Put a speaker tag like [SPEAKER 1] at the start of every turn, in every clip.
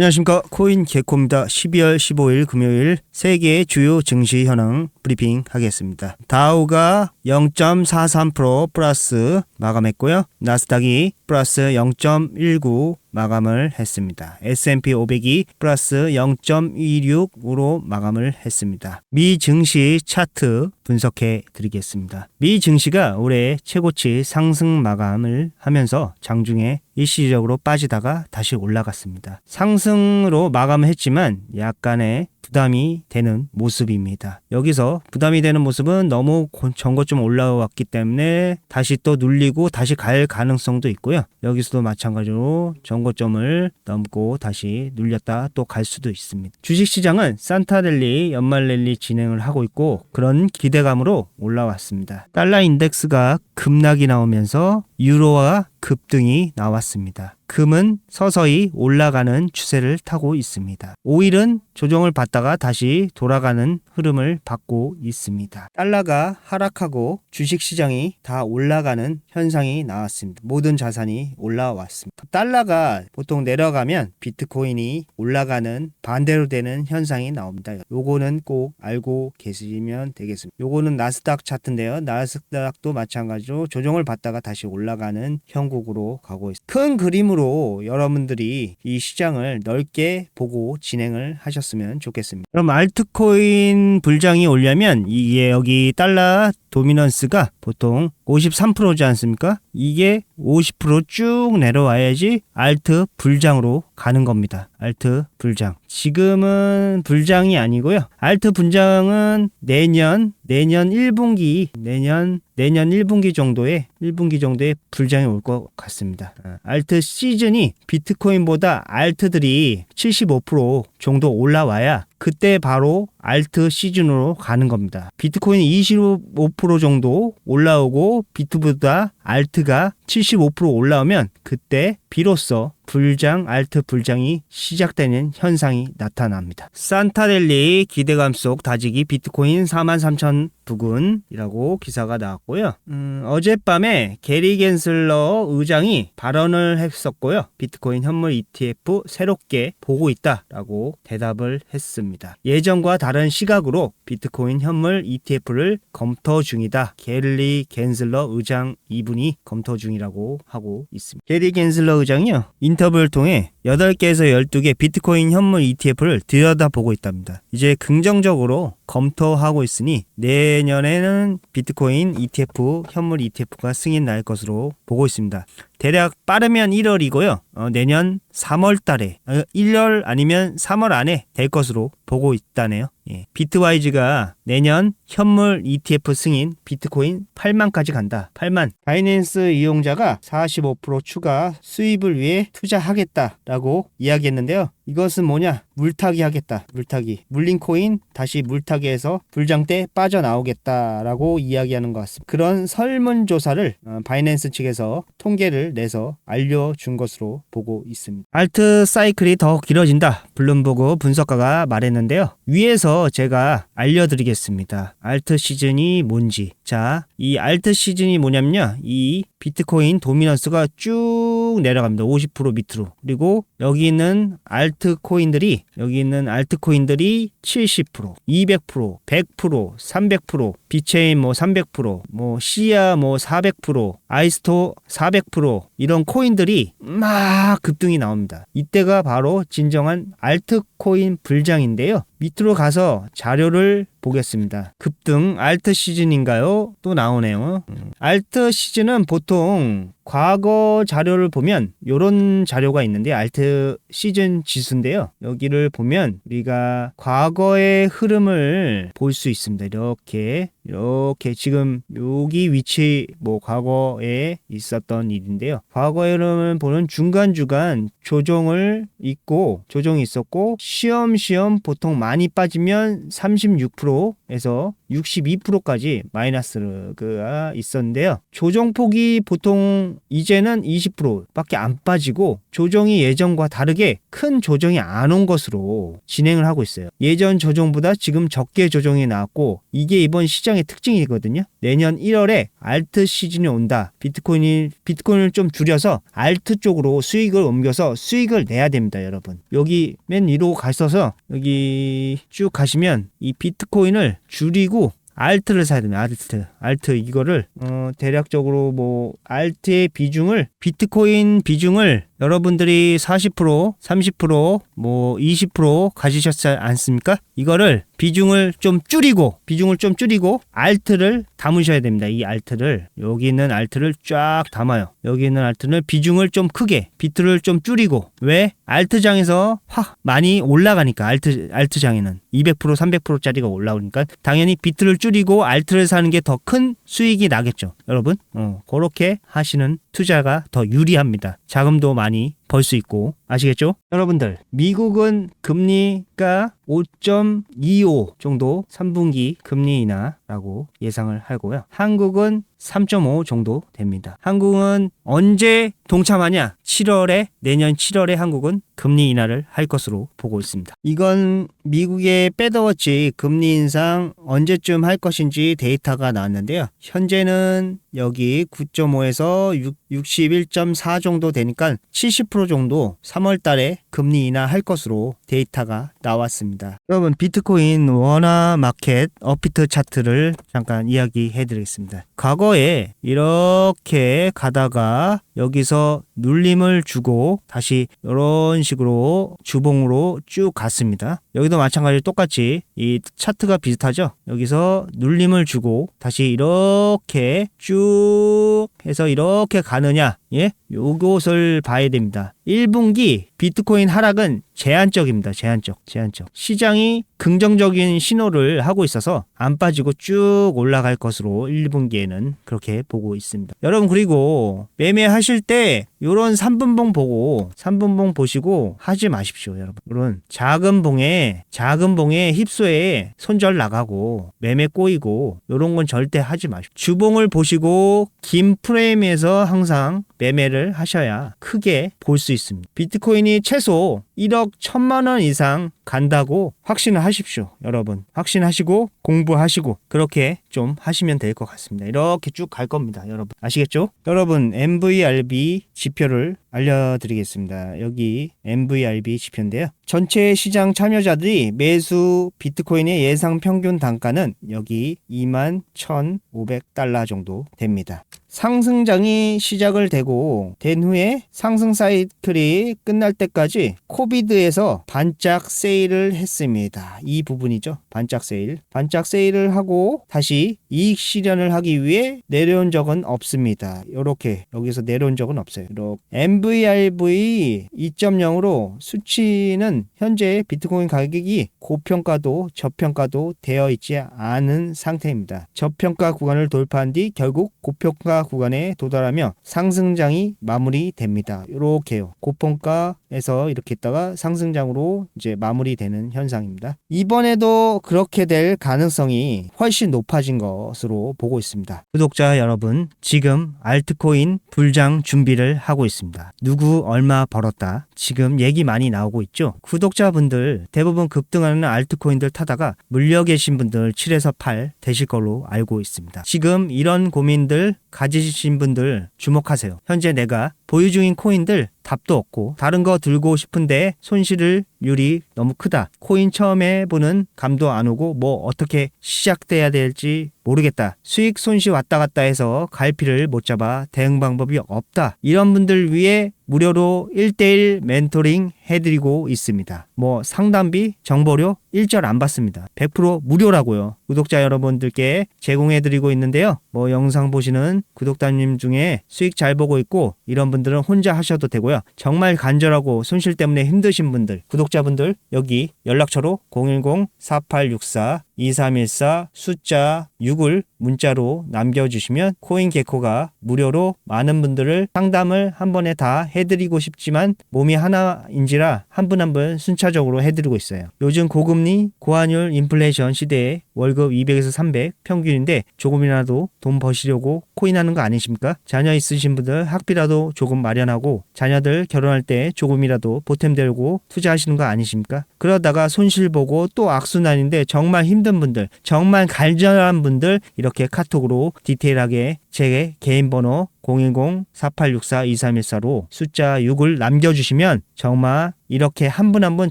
[SPEAKER 1] 안녕하십니까 코인 개코입니다. 12월 15일 금요일 세계 주요 증시 현황 브리핑 하겠습니다. 다우가 0.43% 플러스 마감했고요. 나스닥이 플러스 0.19 마감을 했습니다. S&P 500이 플러스 0.26으로 마감을 했습니다. 미 증시 차트 분석해 드리겠습니다. 미 증시가 올해 최고치 상승 마감을 하면서 장중에 일시적으로 빠지다가 다시 올라갔습니다. 상승으로 마감을 했지만 약간의 부담이 되는 모습입니다. 여기서 부담이 되는 모습은 너무 전고점 올라왔기 때문에 다시 또 눌리고 다시 갈 가능성도 있고요. 여기서도 마찬가지로 전고점을 넘고 다시 눌렸다 또 갈 수도 있습니다. 주식시장은 산타랠리 연말 랠리 진행을 하고 있고 그런 기대감으로 올라왔습니다. 달러 인덱스가 급락이 나오면서 유로와 급등이 나왔습니다. 금은 서서히 올라가는 추세를 타고 있습니다. 오일은 조정을 받다가 다시 돌아가는 흐름을 받고 있습니다. 달러가 하락하고 주식 시장이 다 올라가는 현상이 나왔습니다. 모든 자산이 올라왔습니다. 달러가 보통 내려가면 비트코인이 올라가는 반대로 되는 현상이 나옵니다. 요거는 꼭 알고 계시면 되겠습니다. 요거는 나스닥 차트인데요. 나스닥도 마찬가지로 조정을 받다가 다시 올라 가는 형국으로 가고 있습니다. 큰 그림으로 여러분들이 이 시장을 넓게 보고 진행을 하셨으면 좋겠습니다. 그럼 알트코인 불장이 오려면 이게 여기 달러 도미넌스가 보통 53%지 않습니까? 이게 50%쭉 내려와야지 알트 불장으로 가는 겁니다. 알트 불장. 지금은 불장이 아니고요. 알트 분장은 내년 내년 1분기 내년 내년 1분기 정도에 1분기 정도에 불장이 올 것 같습니다. 아, 알트 시즌이 비트코인보다 알트들이 75% 정도 올라와야 그때 바로 알트 시즌으로 가는 겁니다. 비트코인이 25% 정도 올라오고 비트보다 알트가 75% 올라오면 그때 비로소 불장, 알트 불장이 시작되는 현상이 나타납니다. 산타델리 기대감 속 다지기 비트코인 43,000 부근이라고 기사가 나왔고요. 음, 어젯밤에 게리 겐슬러 의장이 발언을 했었고요. 비트코인 현물 ETF 새롭게 보고 있다라고 대답을 했습니다. 예전과 다른 시각으로 비트코인 현물 ETF를 검토 중이다. 게리 겐슬러 의장 이분이 검토 중이라고 하고 있습니다. 게리 겐슬러 의장이요. 인터뷰를 통해 8개에서 12개 비트코인 현물 ETF를 들여다보고 있답니다. 이제 긍정적으로 검토하고 있으니 내년에는 비트코인 ETF, 현물 ETF가 승인 날 것으로 보고 있습니다. 대략 빠르면 1월이고요. 어, 내년 3월 달에, 어, 1월 아니면 3월 안에 될 것으로 보고 있다네요. 예. 비트와이즈가 내년 현물 ETF 승인 비트코인 8만까지 간다. 8만. 바이낸스 이용자가 45% 추가 수입을 위해 투자하겠다라고 이야기했는데요. 이것은 뭐냐? 물타기 하겠다. 물타기. 물린 코인 다시 물타기해서 불장 때 빠져나오겠다라고 이야기하는 것 같습니다. 그런 설문조사를 어, 바이낸스 측에서 통계를 내서 알려준 것으로 보고 있습니다. 알트 사이클이 더 길어진다. 블룸버그 분석가가 말했는데요. 위에서 제가 알려드리겠습니다. 알트 시즌이 뭔지. 자, 이 알트 시즌이 뭐냐면요. 이 비트코인 도미넌스가 쭉 내려갑니다. 50% 밑으로. 그리고 여기 있는 알트 코인들이 여기 있는 알트 코인들이 70%, 200%, 100%, 300%, 비체인 뭐 300%, 뭐 시아 뭐 400%, 아이스토 400% 이런 코인들이 막 급등이 나옵니다. 이때가 바로 진정한 알트 코인 불장인데요. 밑으로 가서 자료를 보겠습니다. 급등 알트 시즌인가요? 또 나오네요. 음. 알트 시즌은 보통 과거 자료를 보면 이런 자료가 있는데 알트 시즌 지수인데요. 여기를 보면 우리가 과거의 흐름을 볼 수 있습니다. 이렇게 이렇게 지금 여기 위치 뭐 과거에 있었던 일인데요. 흐름을 보는 중간중간 조정을 있고 조정이 있었고 시험시험 보통 많이 빠지면 36% 에서 62%까지 마이너스가 있었는데요. 조정폭이 보통 이제는 20%밖에 안 빠지고 조정이 예전과 다르게 큰 조정이 안 온 것으로 진행을 하고 있어요. 예전 조정보다 지금 적게 조정이 나왔고 이게 이번 시장 시장의 특징이거든요. 내년 1월에 알트 시즌이 온다. 비트코인이 비트코인을 좀 줄여서 알트 쪽으로 수익을 옮겨서 수익을 내야 됩니다, 여러분. 여기 맨 위로 가셔서 여기 쭉 가시면 이 비트코인을 줄이고 알트를 사야 됩니다. 알트. 알트 이거를 어 대략적으로 뭐 알트의 비중을 비트코인 비중을 여러분들이 40%, 30%, 뭐 20% 가지셨지 않습니까? 이거를 비중을 좀 줄이고 비중을 좀 줄이고 알트를 담으셔야 됩니다. 이 알트를 여기 있는 알트를 쫙 담아요. 여기 있는 알트는 비중을 좀 크게 비트를 좀 줄이고 왜 알트장에서 확 많이 올라가니까 알트 알트장에는 200% 300%짜리가 올라오니까 당연히 비트를 줄 이고 알트를 사는 게 더 큰 수익이 나겠죠. 여러분 어, 그렇게 하시는 투자가 더 유리합니다. 자금도 많이 벌 수 있고 아시겠죠? 여러분들 미국은 금리가 5.25 정도 3분기 금리 인하라고 예상을 하고요. 한국은 3.5 정도 됩니다. 한국은 언제 동참하냐? 7월에 내년 7월에 한국은 금리 인하를 할 것으로 보고 있습니다. 이건 미국의 빼더워치 금리 인상 언제쯤 할 것인지 데이터가 나왔는데요. 현재는 여기 9.5에서 61.4 정도 되니까 70% 정도 3월 달에 금리 인하할 것으로 데이터가 나왔습니다. 여러분 비트코인 원화 마켓 업비트 차트를 잠깐 이야기해 드리겠습니다. 과거에 이렇게 가다가 여기서 눌림을 주고 다시 이런 식으로 주봉으로 쭉 갔습니다. 여기도 마찬가지로 똑같이 이 차트가 비슷하죠. 여기서 눌림을 주고 다시 이렇게 쭉 해서 이렇게 가느냐 예? 요것을 봐야 됩니다. 1분기 비트코인 하락은 제한적입니다. 제한적. 제한적. 시장이 긍정적인 신호를 하고 있어서 안 빠지고 쭉 올라갈 것으로 1분기에는 그렇게 보고 있습니다. 여러분 그리고 매매하실 때 요런 3분봉 보고 3분봉 보시고 하지 마십시오, 여러분. 요런 작은 봉에 작은 봉에 힙소에 손절 나가고 매매 꼬이고 요런 건 절대 하지 마십시오. 주봉을 보시고 긴 프레임에서 항상 매매를 하셔야 크게 볼 수 있습니다. 비트코인이 최소 1억 1천만 원 이상 간다고 확신을 하십시오. 여러분. 확신하시고 공부하시고 그렇게 좀 하시면 될 것 같습니다. 이렇게 쭉 갈 겁니다. 여러분. 아시겠죠? 여러분, MVRB 지표를 알려드리겠습니다. 여기 MVRB 지표인데요. 전체 시장 참여자들이 매수 비트코인의 예상 평균 단가는 여기 2만 1,500달러 정도 됩니다. 상승장이 시작을 되고 된 후에 상승 사이클이 끝날 때까지 코비드에서 반짝 세일을 했습니다. 이 부분이죠. 반짝 세일. 반짝 세일을 하고 다시 이익 실현을 하기 위해 내려온 적은 없습니다. 이렇게 여기서 내려온 적은 없어요. 이렇게 MVRV 2.0으로 수치는 현재 비트코인 가격이 고평가도 저평가도 되어 있지 않은 상태입니다. 저평가 구간을 돌파한 뒤 결국 고평가 구간에 도달하며 상승장이 마무리됩니다. 이렇게요. 고평가 에서 이렇게 있다가 상승장으로 이제 마무리되는 현상입니다. 이번에도 그렇게 될 가능성이 훨씬 높아진 것으로 보고 있습니다. 구독자 여러분, 지금 알트코인 불장 준비를 하고 있습니다. 누구 얼마 벌었다. 지금 얘기 많이 나오고 있죠. 구독자분들 대부분 급등하는 알트코인들 타다가 물려 계신 분들 7에서 8 되실 걸로 알고 있습니다. 지금 이런 고민들 가지신 분들 주목하세요. 현재 내가 보유 중인 코인들 답도 없고 다른 거 들고 싶은데 손실을 율이 너무 크다. 코인 처음에 보는 감도 안 오고 뭐 어떻게 시작돼야 될지 모르겠다. 수익 손실 왔다 갔다 해서 갈피를 못 잡아 대응 방법이 없다. 이런 분들 위해 무료로 1대1 멘토링 해드리고 있습니다. 뭐 상담비, 정보료 일절 안 받습니다. 100% 무료라고요. 구독자 여러분들께 제공해드리고 있는데요. 뭐 영상 보시는 구독자님 중에 수익 잘 보고 있고 이런 분들은 혼자 하셔도 되고요. 정말 간절하고 손실 때문에 힘드신 분들, 구독 자분들 여기 연락처로 010-4864 2314 숫자 6을 문자로 남겨주시면 코인 개코가 무료로 많은 분들을 상담을 한 번에 다 해드리고 싶지만 몸이 하나인지라 한분 한분 순차적으로 해드리고 있어요. 요즘 고금리, 고환율, 인플레이션 시대에 월급 200에서 300 평균인데 조금이라도 돈 버시려고 코인하는 거 아니십니까? 자녀 있으신 분들 학비라도 조금 마련하고 자녀들 결혼할 때 조금이라도 보탬 들고 투자하시는 거 아니십니까? 그러다가 손실 보고 또 악순환인데 정말 힘든 힘든 분들, 정말 간절한 분들 이렇게 카톡으로 디테일하게 제 개인 번호 010-4864-2314로 숫자 6을 남겨주시면 정말 이렇게 한 분 한 분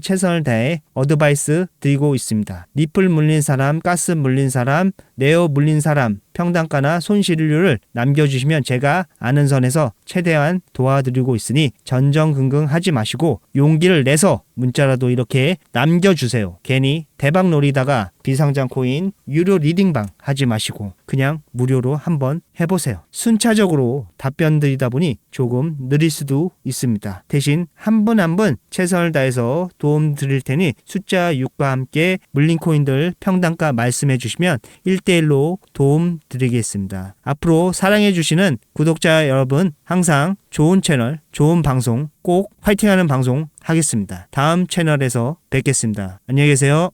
[SPEAKER 1] 최선을 다해 어드바이스 드리고 있습니다. 니플 물린 사람, 가스 물린 사람, 네오 물린 사람, 평단가나 손실률을 남겨주시면 제가 아는 선에서 최대한 도와드리고 있으니 전전긍긍하지 마시고 용기를 내서 문자라도 이렇게 남겨주세요. 괜히 대박 노리다가 비상장 코인 유료 리딩방 하지 마시고 그냥 무료로 한번 해보세요. 순차적으로 답변 드리다 보니 조금 느릴 수도 있습니다. 대신 한 분 한 분 최선을 다해서 도움 드릴 테니 숫자 6과 함께 물린 코인들 평단가 말씀해 주시면 1대1로 도움 드리겠습니다. 앞으로 사랑해 주시는 구독자 여러분 항상 좋은 채널, 좋은 방송 꼭 화이팅하는 방송 하겠습니다. 다음 채널에서 뵙겠습니다. 안녕히 계세요.